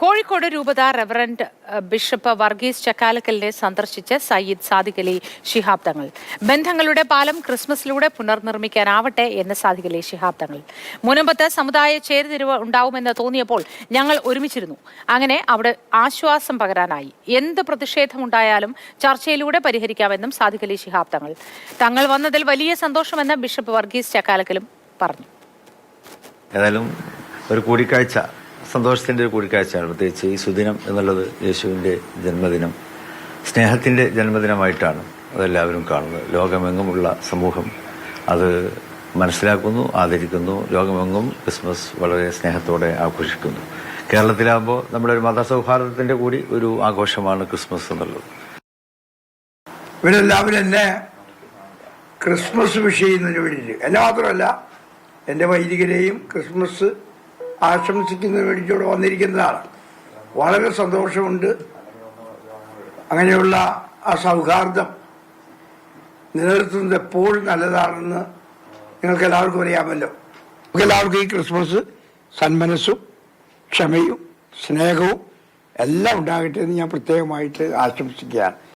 കോഴിക്കോട് രൂപത reverend bishop Varghese ചക്കാലക്കലിനെ സന്ദർശിച്ച് സയ്യിദ് സാദിഖലി അലി ശിഹാബ് തങ്ങൾ. ബന്ധങ്ങളുടെ പാലം ക്രിസ്മസിലൂടെ പുനർനിർമ്മിക്കാനാവട്ടെ എന്ന് സാദിഖ് അലി ശിഹാബ് തങ്ങൾ. മുനമ്പത്ത് സമുദായ ചേരുതിരിവ് ഉണ്ടാവുമെന്ന് തോന്നിയപ്പോൾ ഞങ്ങൾ ഒരുമിച്ചിരുന്നു. അങ്ങനെ അവിടെ ആശ്വാസം പകരാനായി. എന്ത് പ്രതിഷേധമുണ്ടായാലും ചർച്ചയിലൂടെ പരിഹരിക്കാമെന്നും സാദിഖലി അലി ശിഹാബ് തങ്ങൾ. തങ്ങൾ വന്നതിൽ വലിയ സന്തോഷമെന്ന് ബിഷപ്പ് വർഗീസ് ചക്കാലക്കലും പറഞ്ഞു. ഏതായാലും ഒരു കൂടിക്കാഴ്ച സന്തോഷത്തിന്റെ ഒരു കൂടിക്കാഴ്ചയാണ്. പ്രത്യേകിച്ച് ഈ സുദിനം എന്നുള്ളത് യേശുവിന്റെ ജന്മദിനം. സ്നേഹത്തിന്റെ ജന്മദിനമായിട്ടാണ് അതെല്ലാവരും കാണുന്നത്. ലോകമെങ്ങുമുള്ള സമൂഹം അത് മനസ്സിലാക്കുന്നു ആദരിക്കുന്നു. ലോകമെങ്ങും ക്രിസ്മസ് വളരെ സ്നേഹത്തോടെ ആഘോഷിക്കുന്നു. കേരളത്തിലാകുമ്പോൾ നമ്മുടെ ഒരു മതസൗഹാർദ്ദത്തിന്റെ കൂടി ഒരു ആഘോഷമാണ് ക്രിസ്മസ് എന്നുള്ളത്. ഇവരെല്ലാവരും എന്നെ ക്രിസ്മസ് വിഷയം എന്നൊരു വേണ്ടിയിട്ട്. എല്ലാ മാത്രമല്ല എന്റെ വൈദികരെയും ക്രിസ്മസ് ആശംസിക്കുന്നതിന് വേണ്ടി ഇവിടെ വന്നിരിക്കുന്നതാണ്. വളരെ സന്തോഷമുണ്ട്. അങ്ങനെയുള്ള ആ സൗഹാർദ്ദം നിലനിർത്തുന്നത് എപ്പോഴും നല്ലതാണെന്ന് നിങ്ങൾക്ക് എല്ലാവർക്കും അറിയാമല്ലോ. നമുക്ക് എല്ലാവർക്കും ഈ ക്രിസ്മസ് സന്മനസ്സും ക്ഷമയും സ്നേഹവും എല്ലാം ഉണ്ടാകട്ടെ എന്ന് ഞാൻ പ്രത്യേകമായിട്ട് ആശംസിക്കുകയാണ്.